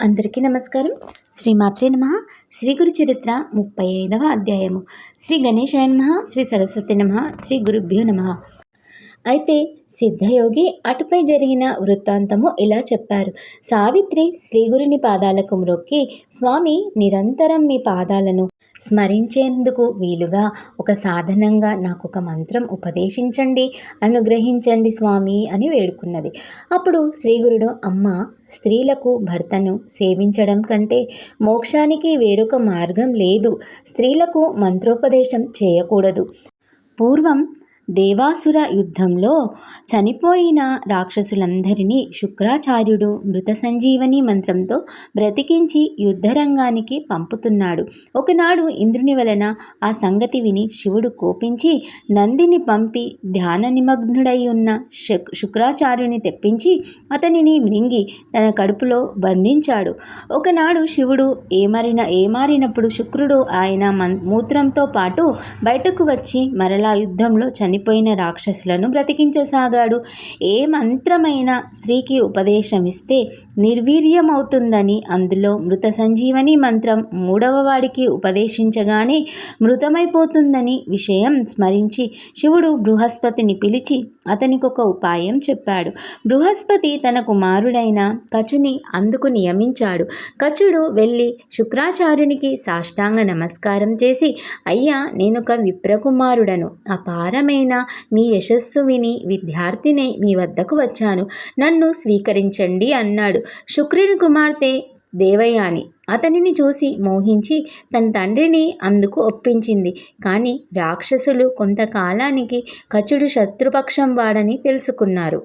అందరికీ నమస్కారం. శ్రీ మాత్రే నమ. శ్రీ గురు చరిత్ర ముప్పై ఐదవ అధ్యాయము. శ్రీ గణేశాయ నమ. శ్రీ సరస్వతి నమ. శ్రీ గురుభ్యో నమ. అయితే సిద్ధయోగి అటుపై జరిగిన వృత్తాంతము ఇలా చెప్పారు. సావిత్రి శ్రీగురుని పాదాలకు మ్రొక్కి స్వామి నిరంతరం మీ పాదాలను స్మరించేందుకు వీలుగా ఒక సాధనంగా నాకు ఒక మంత్రం ఉపదేశించండి అనుగ్రహించండి స్వామి అని వేడుకున్నది. అప్పుడు శ్రీగురుడు అమ్మ స్త్రీలకు భర్తను సేవించడం కంటే మోక్షానికి వేరొక మార్గం లేదు. స్త్రీలకు మంత్రోపదేశం చేయకూడదు. పూర్వం దేవాసుర యుద్ధంలో చనిపోయిన రాక్షసులందరినీ శుక్రాచార్యుడు మృత సంజీవని మంత్రంతో బ్రతికించి యుద్ధరంగానికి పంపుతున్నాడు. ఒకనాడు ఇంద్రుని వలన ఆ సంగతి విని శివుడు కోపించి నందిని పంపి ధ్యాన నిమగ్నుడై ఉన్న శుక్రాచార్యుని తెప్పించి అతనిని మృంగి తన కడుపులో బంధించాడు. ఒకనాడు శివుడు ఏమారిన ఏమారినప్పుడు శుక్రుడు ఆయన మూత్రంతో పాటు బయటకు వచ్చి మరలా యుద్ధంలో చని చనిపోయిన రాక్షసులను బ్రతికించసాగాడు. ఏ మంత్రమైన స్త్రీకి ఉపదేశమిస్తే నిర్వీర్యమవుతుందని అందులో మృత సంజీవని మంత్రం మూడవ వాడికి ఉపదేశించగానే మృతమైపోతుందని విషయం స్మరించి శివుడు బృహస్పతిని పిలిచి అతనికి ఒక ఉపాయం చెప్పాడు. బృహస్పతి తన కుమారుడైన కచుని అందుకు నియమించాడు. కచుడు వెళ్ళి శుక్రాచార్యునికి సాష్టాంగ నమస్కారం చేసి అయ్యా నేనొక విప్రకుమారుడను. అపారమైన అయినా మీ యశస్సు విని విద్యార్థిని మీ వద్దకు వచ్చాను. నన్ను స్వీకరించండి అన్నాడు. శుక్రుని కుమార్తె దేవయాని అతనిని చూసి మోహించి తన తండ్రిని అందుకు ఒప్పించింది. కానీ రాక్షసులు కొంతకాలానికి కచుడు శత్రుపక్షం వాడని తెలుసుకున్నారు.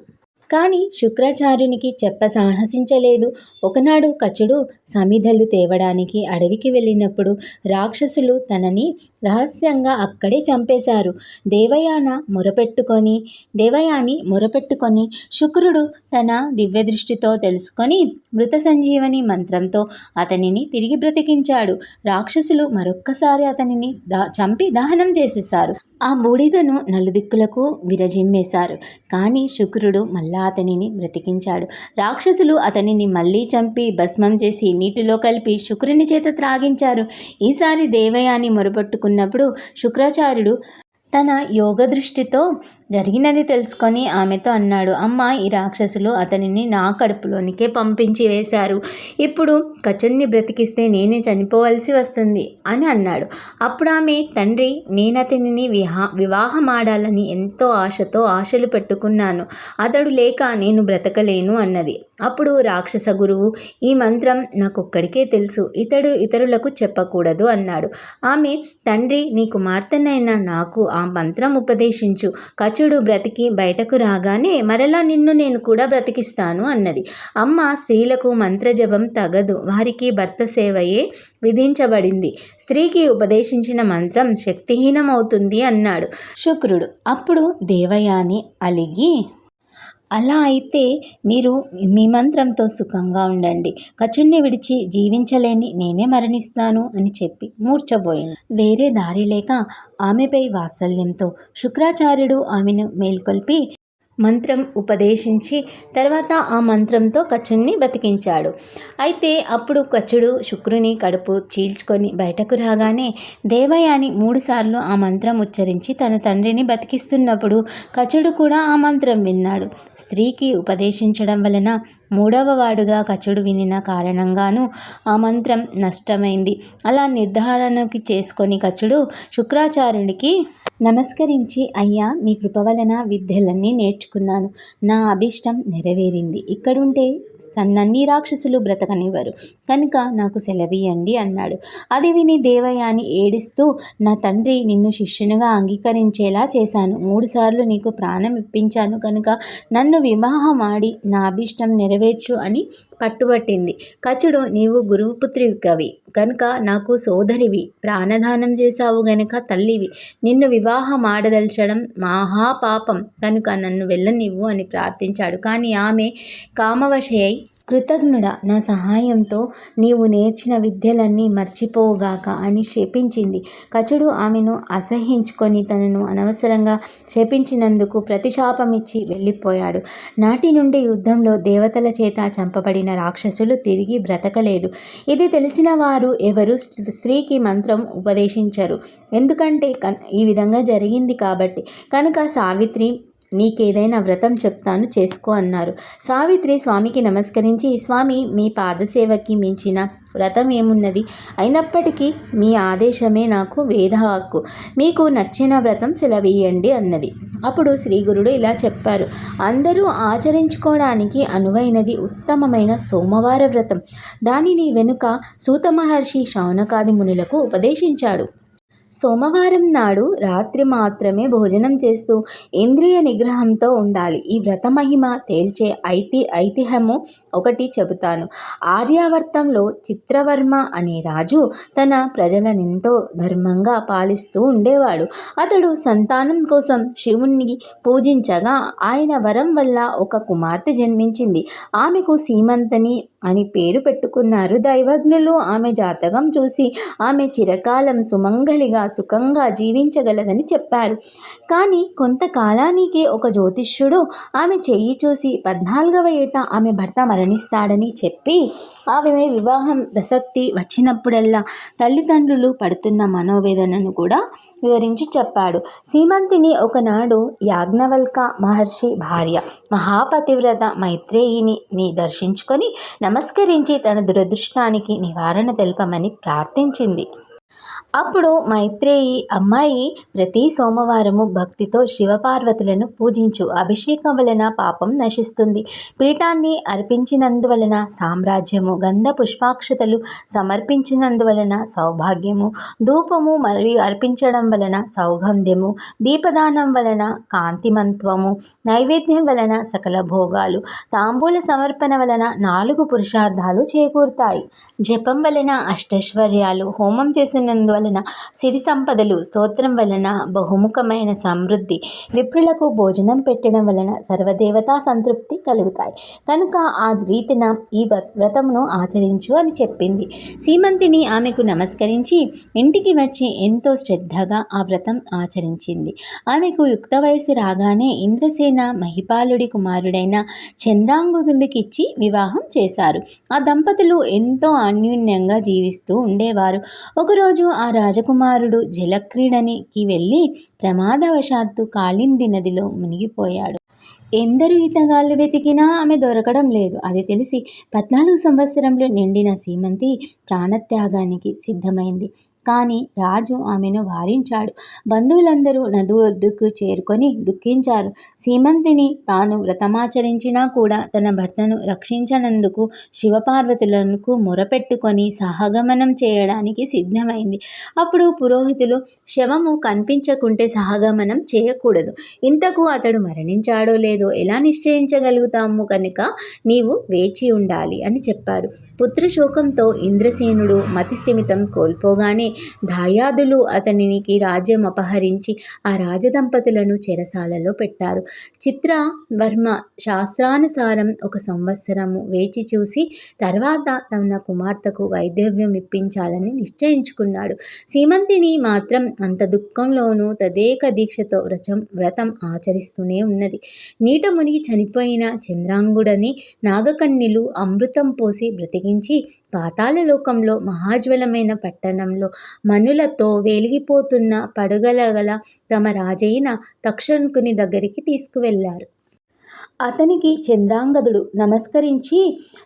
కానీ శుక్రాచార్యునికి చెప్ప సాహసించలేదు. ఒకనాడు కచుడు సమిధలు తేవడానికి అడవికి వెళ్ళినప్పుడు రాక్షసులు తనని రహస్యంగా అక్కడే చంపేశారు. దేవయాన మొరపెట్టుకొని దేవయాని మొరపెట్టుకొని శుక్రుడు తన దివ్యదృష్టితో తెలుసుకొని మృత సంజీవని మంత్రంతో అతనిని తిరిగి బ్రతికించాడు. రాక్షసులు మరొక్కసారి అతనిని దా చంపి దహనం చేసేశారు. ఆ బూడిదను నలుదిక్కులకు విరజిమ్మేశారు కానీ శుక్రుడు మళ్ళా అతనిని బ్రతికించాడు. రాక్షసులు అతనిని మళ్ళీ చంపి భస్మం చేసి నీటిలో కలిపి శుక్రుని చేత త్రాగించారు. ఈసారి దేవయాని మొరపట్టుకున్నప్పుడు శుక్రాచార్యుడు తన యోగ దృష్టితో జరిగినది తెలుసుకొని ఆమెతో అన్నాడు అమ్మ ఈ రాక్షసులు అతనిని నా కడుపులోనికే పంపించి వేశారు. ఇప్పుడు కచున్ని బ్రతికిస్తే నేనే చనిపోవలసి వస్తుంది అని అన్నాడు. అప్పుడు ఆమె తండ్రి నేను అతనిని విహా వివాహమాడాలని ఎంతో ఆశతో ఆశలు పెట్టుకున్నాను. అతడు లేక నేను బ్రతకలేను అన్నది. అప్పుడు రాక్షస గురువు ఈ మంత్రం నాకొక్కడికే తెలుసు. ఇతడు ఇతరులకు చెప్పకూడదు అన్నాడు. ఆమె తండ్రి నీ కుమార్తెనైనా నాకు ఆ మంత్రం ఉపదేశించు. కచుడు బ్రతికి బయటకు రాగానే మరలా నిన్ను నేను కూడా బ్రతికిస్తాను అన్నది. అమ్మ స్త్రీలకు మంత్రజపం తగదు. వారికి భర్త సేవయే విధించబడింది. స్త్రీకి ఉపదేశించిన మంత్రం శక్తిహీనమవుతుంది అన్నాడు శుక్రుడు. అప్పుడు దేవయాని అలిగి అలా అయితే మీరు మీ మంత్రంతో సుఖంగా ఉండండి. కచుణ్ణి విడిచి జీవించలేని నేనే మరణిస్తాను అని చెప్పి మూర్చబోయింది వేరే దారి లేక ఆమెపై వాత్సల్యంతో శుక్రాచార్యుడు ఆమెను మేల్కొల్పి మంత్రం ఉపదేశించి తర్వాత ఆ మంత్రంతో కచుని బతికించాడు. అయితే అప్పుడు కచుడు శుక్రుని కడుపు చీల్చుకొని బయటకు రాగానే దేవయాని మూడుసార్లు ఆ మంత్రం ఉచ్చరించి తన తండ్రిని బతికిస్తున్నప్పుడు కచుడు కూడా ఆ మంత్రం విన్నాడు. స్త్రీకి ఉపదేశించడం వలన మూడవ వాడుగా కచుడు వినిన కారణంగాను ఆ మంత్రం నష్టమైంది. అలా నిర్ధారణకి చేసుకొని కచుడు శుక్రాచార్యునికి నమస్కరించి అయ్యా మీ కృప వలన విద్యలన్నీ నేర్చుకున్నాను. నా అభిష్టం నెరవేరింది. ఇక్కడుంటే సన్నన్ని రాక్షసులు బ్రతకనివ్వరు. కనుక నాకు సెలవియండి అన్నాడు. అది విని దేవయాని ఏడిస్తూ నా తండ్రి నిన్ను శిష్యునిగా అంగీకరించేలా చేశాను. మూడుసార్లు నీకు ప్రాణం ఇప్పించాను కనుక నన్ను వివాహం ఆడి నా అభిష్టం నెరవేర్చు అని పట్టుబట్టింది. కచుడు నీవు గురువుపుత్రివి కవి. కనుక నాకు సోదరివి. ప్రాణదానం చేశావు గనుక తల్లివి. నిన్ను వివాహం ఆడదల్చడం మహాపాపం. కనుక నన్ను వెళ్ళనివ్వు అని ప్రార్థించాడు. కానీ ఆమె కామవశయ కృతజ్ఞుడా. నా సహాయంతో నీవు నేర్చిన విద్యలన్నీ మర్చిపోగాక అని శపించింది. కచుడు ఆమెను అసహించుకొని తనను అనవసరంగా శపించినందుకు ప్రతిశాపమిచ్చి వెళ్ళిపోయాడు. నాటి నుండి యుద్ధంలో దేవతల చేత చంపబడిన రాక్షసులు తిరిగి బ్రతకలేదు. ఇది తెలిసిన వారు ఎవరు స్త్రీకి మంత్రం ఉపదేశించరు. ఎందుకంటే కన్ ఈ విధంగా జరిగింది కాబట్టి. కనుక సావిత్రి నీకేదైనా వ్రతం చెప్తాను చేసుకో అన్నారు. సావిత్రి స్వామికి నమస్కరించి స్వామి మీ పాదసేవకి మించిన వ్రతం ఏమున్నది అయినప్పటికీ మీ ఆదేశమే నాకు వేదవాక్కు మీకు నచ్చిన వ్రతం సెలవేయండి అన్నది. అప్పుడు శ్రీగురుడు ఇలా చెప్పారు. అందరూ ఆచరించుకోవడానికి అనువైనది ఉత్తమమైన సోమవార వ్రతం. దానిని వెనుక సూత మహర్షి శౌనకాది మునులకు ఉపదేశించాడు. సోమవారం నాడు రాత్రి మాత్రమే భోజనం చేస్తూ ఇంద్రియ నిగ్రహంతో ఉండాలి. ఈ వ్రత మహిమ తేల్చే ఐతి ఐతిహ్యము ఒకటి చెబుతాను. ఆర్యావర్తంలో చిత్రవర్మ అనే రాజు తన ప్రజలనెంతో ధర్మంగా పాలిస్తూ ఉండేవాడు. అతడు సంతానం కోసం శివుణ్ణి పూజించగా ఆయన వరం వల్ల ఒక కుమార్తె జన్మించింది. ఆమెకు సీమంతని అని పేరు పెట్టుకున్నారు. దైవజ్ఞులు ఆమె జాతకం చూసి ఆమె చిరకాలం సుమంగలిగా సుఖంగా జీవించగలదని చెప్పారు. కానీ కొంతకాలానికి ఒక జ్యోతిష్యుడు ఆమె చెయ్యి చూసి పద్నాలుగవ ఏట ఆమె భర్త మరణిస్తాడని చెప్పి ఆమె వివాహం ప్రసక్తి వచ్చినప్పుడల్లా తల్లిదండ్రులు పడుతున్న మనోవేదనను కూడా వివరించి చెప్పాడు. సీమంతిని ఒకనాడు యాజ్ఞవల్క మహర్షి భార్య మహాపతివ్రత మైత్రేయిని ని దర్శించుకొని నమస్కరించి తన దురదృష్టానికి నివారణ తెలపమని ప్రార్థించింది. అప్పుడు మైత్రేయి అమ్మాయి ప్రతి సోమవారము భక్తితో శివపార్వతులను పూజించు. అభిషేకం వలన పాపం నశిస్తుంది. పీఠాన్ని అర్పించినందువలన సామ్రాజ్యము గంధ పుష్పాక్షతలు సమర్పించినందువలన సౌభాగ్యము ధూపము మరియు అర్పించడం వలన సౌగంధ్యము దీపదానం వలన కాంతిమంత్వము నైవేద్యం వలన సకల భోగాలు తాంబూల సమర్పణ వలన నాలుగు పురుషార్థాలు చేకూరుతాయి. జపం వలన అష్టైశ్వర్యాలు హోమం చేసిన చేసినందువలన సిరి సంపదలు స్తోత్రం వలన బహుముఖమైన సమృద్ధి విప్రులకు భోజనం పెట్టడం వలన సర్వదేవతా సంతృప్తి కలుగుతాయి. కనుక ఆ రీతిన ఈ వ్రతమును ఆచరించు అని చెప్పింది. సీమంతిని ఆమెకు నమస్కరించి ఇంటికి వచ్చి ఎంతో శ్రద్ధగా ఆ వ్రతం ఆచరించింది. ఆమెకు యుక్త వయసు రాగానే ఇంద్రసేన మహిపాలుడి కుమారుడైన చంద్రాంగుదుడికిచ్చి వివాహం చేశారు. ఆ దంపతులు ఎంతో అన్యోన్యంగా జీవిస్తూ ఉండేవారు. ఒకరోజు ఆ రాజకుమారుడు జలక్రీడనికి వెళ్ళి ప్రమాదవశాత్తు కాళింది నదిలో మునిగిపోయాడు. ఎందరు ఈతగాళ్ళు వెతికినా ఆమె దొరకడం లేదు. అది తెలిసి పద్నాలుగు సంవత్సరంలో నిండిన సీమంతి ప్రాణత్యాగానికి సిద్ధమైంది. కానీ రాజు ఆమెను వారించాడు. బంధువులందరూ నది ఒడ్డుకు చేరుకొని దుఃఖించారు. సీమంతిని తాను వ్రతమాచరించినా కూడా తన భర్తను రక్షించనందుకు శివపార్వతులకు మొరపెట్టుకొని సహగమనం చేయడానికి సిద్ధమైంది. అప్పుడు పురోహితులు శవము కనిపించకుంటే సహగమనం చేయకూడదు. ఇంతకు అతడు మరణించాడో లేదో ఎలా నిశ్చయించగలుగుతాము కనుక నీవు వేచి ఉండాలి అని చెప్పారు. పుత్రశోకంతో ఇంద్రసేనుడు మతిస్థిమితం కోల్పోగానే దాయాదులు అతనికి రాజ్యం అపహరించి ఆ రాజదంపతులను చెరసాలలో పెట్టారు. చిత్రవర్మ శాస్త్రానుసారం ఒక సంవత్సరము వేచి చూసి తర్వాత తన కుమార్తెకు వైద్యవ్యం ఇప్పించాలని నిశ్చయించుకున్నాడు. సీమంతిని మాత్రం అంత దుఃఖంలోనూ తదేక దీక్షతో వ్రతం వ్రతం ఆచరిస్తూనే ఉన్నది. నీట మునిగి చనిపోయిన చంద్రాంగుడని నాగకన్యలు అమృతం పోసి బ్రతికి బ్రతికించి పాతాళలోకంలో మహాజ్వలమైన పట్టణంలో మనులతో వెలిగిపోతున్న పడగలగల తమ రాజైన తక్షణకుని దగ్గరికి తీసుకువెళ్ళారు. అతనికి చంద్రాంగదుడు నమస్కరించి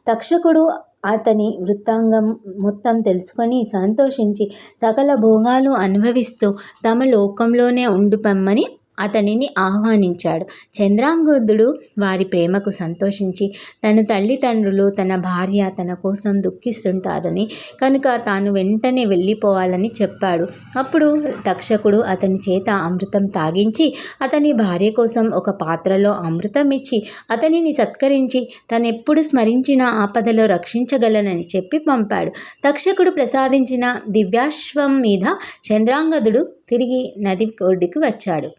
తక్షకుడు అతని వృత్తాంగం మొత్తం తెలుసుకొని సంతోషించి సకల భోగాలు అనుభవిస్తూ తమ లోకంలోనే ఉండిపమ్మని అతనిని ఆహ్వానించాడు. చంద్రాంగదుడు వారి ప్రేమకు సంతోషించి తన తల్లిదండ్రులు తన భార్య తన కోసం దుఃఖిస్తుంటారని కనుక తాను వెంటనే వెళ్ళిపోవాలని చెప్పాడు. అప్పుడు తక్షకుడు అతని చేత అమృతం తాగించి అతని భార్య కోసం ఒక పాత్రలో అమృతం ఇచ్చి అతనిని సత్కరించి తనెప్పుడు స్మరించిన ఆపదలో రక్షించగలనని చెప్పి పంపాడు. తక్షకుడు ప్రసాదించిన దివ్యాశ్వం మీద చంద్రాంగదుడు తిరిగి నది ఒడ్డుకు వచ్చాడు.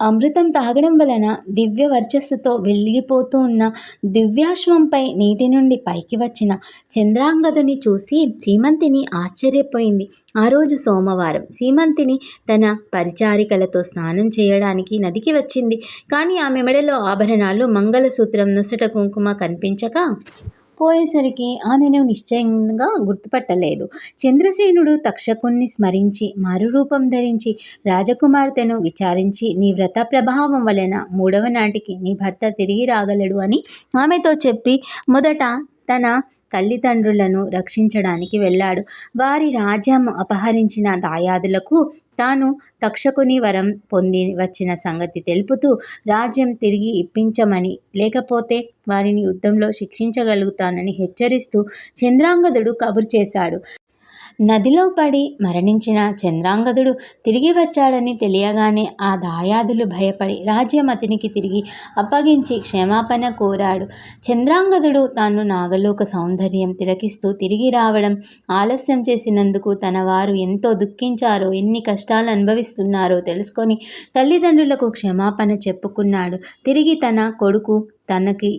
అమృతం తాగడం వలన దివ్య వర్చస్సుతో వెలిగిపోతూ ఉన్న దివ్యాశ్వంపై నీటి నుండి పైకి వచ్చిన చంద్రాంగదుని చూసి సీమంతిని ఆశ్చర్యపోయింది. ఆ రోజు సోమవారం సీమంతిని తన పరిచారికలతో స్నానం చేయడానికి నదికి వచ్చింది. కానీ ఆమె మెడలో ఆభరణాలు మంగళసూత్రం నుసట కుంకుమ కనిపించక పోయేసరికి ఆమెను నిశ్చయంగా గుర్తుపట్టలేదు. చంద్రసేనుడు తక్షకుణ్ణి స్మరించి మారురూపం ధరించి రాజకుమార్తెను విచారించి నీ వ్రత ప్రభావం వలన మూడవ నాటికి నీ భర్త తిరిగి రాగలడు అని ఆమెతో చెప్పి మొదట తన తల్లిదండ్రులను రక్షించడానికి వెళ్ళాడు. వారి రాజ్యం అపహరించిన దాయాదులకు తాను తక్షకుని వరం పొంది వచ్చిన సంగతి తెలుపుతూ రాజ్యం తిరిగి ఇప్పించమని లేకపోతే వారిని యుద్ధంలో శిక్షించగలుగుతానని హెచ్చరిస్తూ చంద్రాంగదుడు కబురు చేశాడు. నదిలో పడి మరణించిన చంద్రాంగదుడు తిరిగి వచ్చాడని తెలియగానే ఆ దాయాదులు భయపడి రాజ్యం అతనికి తిరిగి అప్పగించి క్షమాపణ కోరాడు. చంద్రాంగదుడు తాను నాగలోక సౌందర్యం తిలకిస్తూ తిరిగి రావడం ఆలస్యం చేసినందుకు తన వారు ఎంతో దుఃఖించారో ఎన్ని కష్టాలు అనుభవిస్తున్నారో తెలుసుకొని తల్లిదండ్రులకు క్షమాపణ చెప్పుకున్నాడు. తిరిగి తన కొడుకు తనకి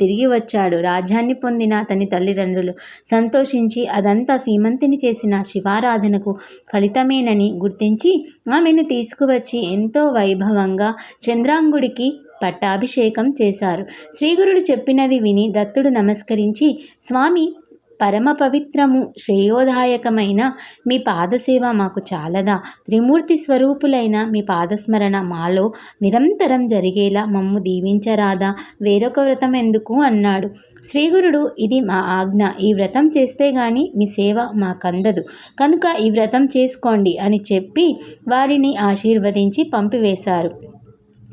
తిరిగి వచ్చాడు. రాజ్యాన్ని పొందిన అతని తల్లిదండ్రులు సంతోషించి అదంతా సీమంతిని చేసిన శివారాధనకు ఫలితమేనని గుర్తించి ఆమెను తీసుకువచ్చి ఎంతో వైభవంగా చంద్రాంగుడికి పట్టాభిషేకం చేశారు. శ్రీగురుడు చెప్పినది విని దత్తుడు నమస్కరించి స్వామి పరమ పవిత్రము శ్రేయోదాయకమైన మీ పాదసేవ మాకు చాలదా. త్రిమూర్తి స్వరూపులైన మీ పాదస్మరణ మాలో నిరంతరం జరిగేలా మమ్ము దీవించరాదా. వేరొక వ్రతం ఎందుకు అన్నాడు. శ్రీగురుడు ఇది మా ఆజ్ఞ. ఈ వ్రతం చేస్తే గాని మీ సేవ మాకందదు. కనుక ఈ వ్రతం చేసుకోండి అని చెప్పి వారిని ఆశీర్వదించి పంపివేశారు.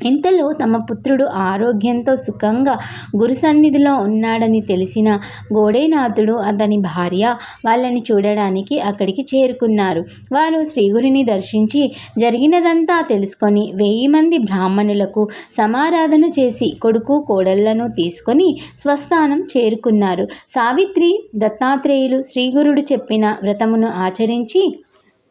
ఇంతలో తమ పుత్రుడు ఆరోగ్యంతో సుఖంగా గురు సన్నిధిలో ఉన్నాడని తెలిసిన గోడేనాథుడు అతని భార్య వాళ్ళని చూడడానికి అక్కడికి చేరుకున్నారు. వారు శ్రీగురిని దర్శించి జరిగినదంతా తెలుసుకొని వెయ్యి మంది బ్రాహ్మణులకు సమారాధన చేసి కొడుకు కోడళ్ళను తీసుకొని స్వస్థానం చేరుకున్నారు. సావిత్రి దత్తాత్రేయులు శ్రీగురుడు చెప్పిన వ్రతమును ఆచరించి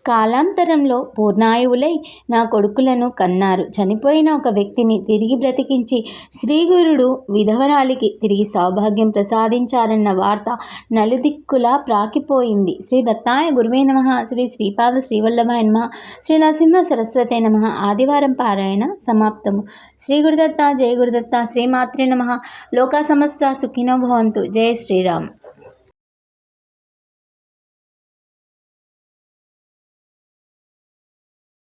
కాలాంతరంలో పూర్ణాయువులై నా కొడుకులను కన్నారు. చనిపోయిన ఒక వ్యక్తిని తిరిగి బ్రతికించి శ్రీగురుడు విధవరాలికి తిరిగి సౌభాగ్యం ప్రసాదించారన్న వార్త నలుదిక్కులా ప్రాకిపోయింది. శ్రీ దత్తాయ గురువే నమ. శ్రీ శ్రీపాద శ్రీవల్లభాయ నమ. శ్రీ నరసింహ సరస్వతే నమ. ఆదివారం పారాయణ సమాప్తము. శ్రీ గురుదత్త జయ గురుదత్త శ్రీమాత్రే నమ. లోకా సమస్త సుఖినో భవంతు. జయ శ్రీరామ్.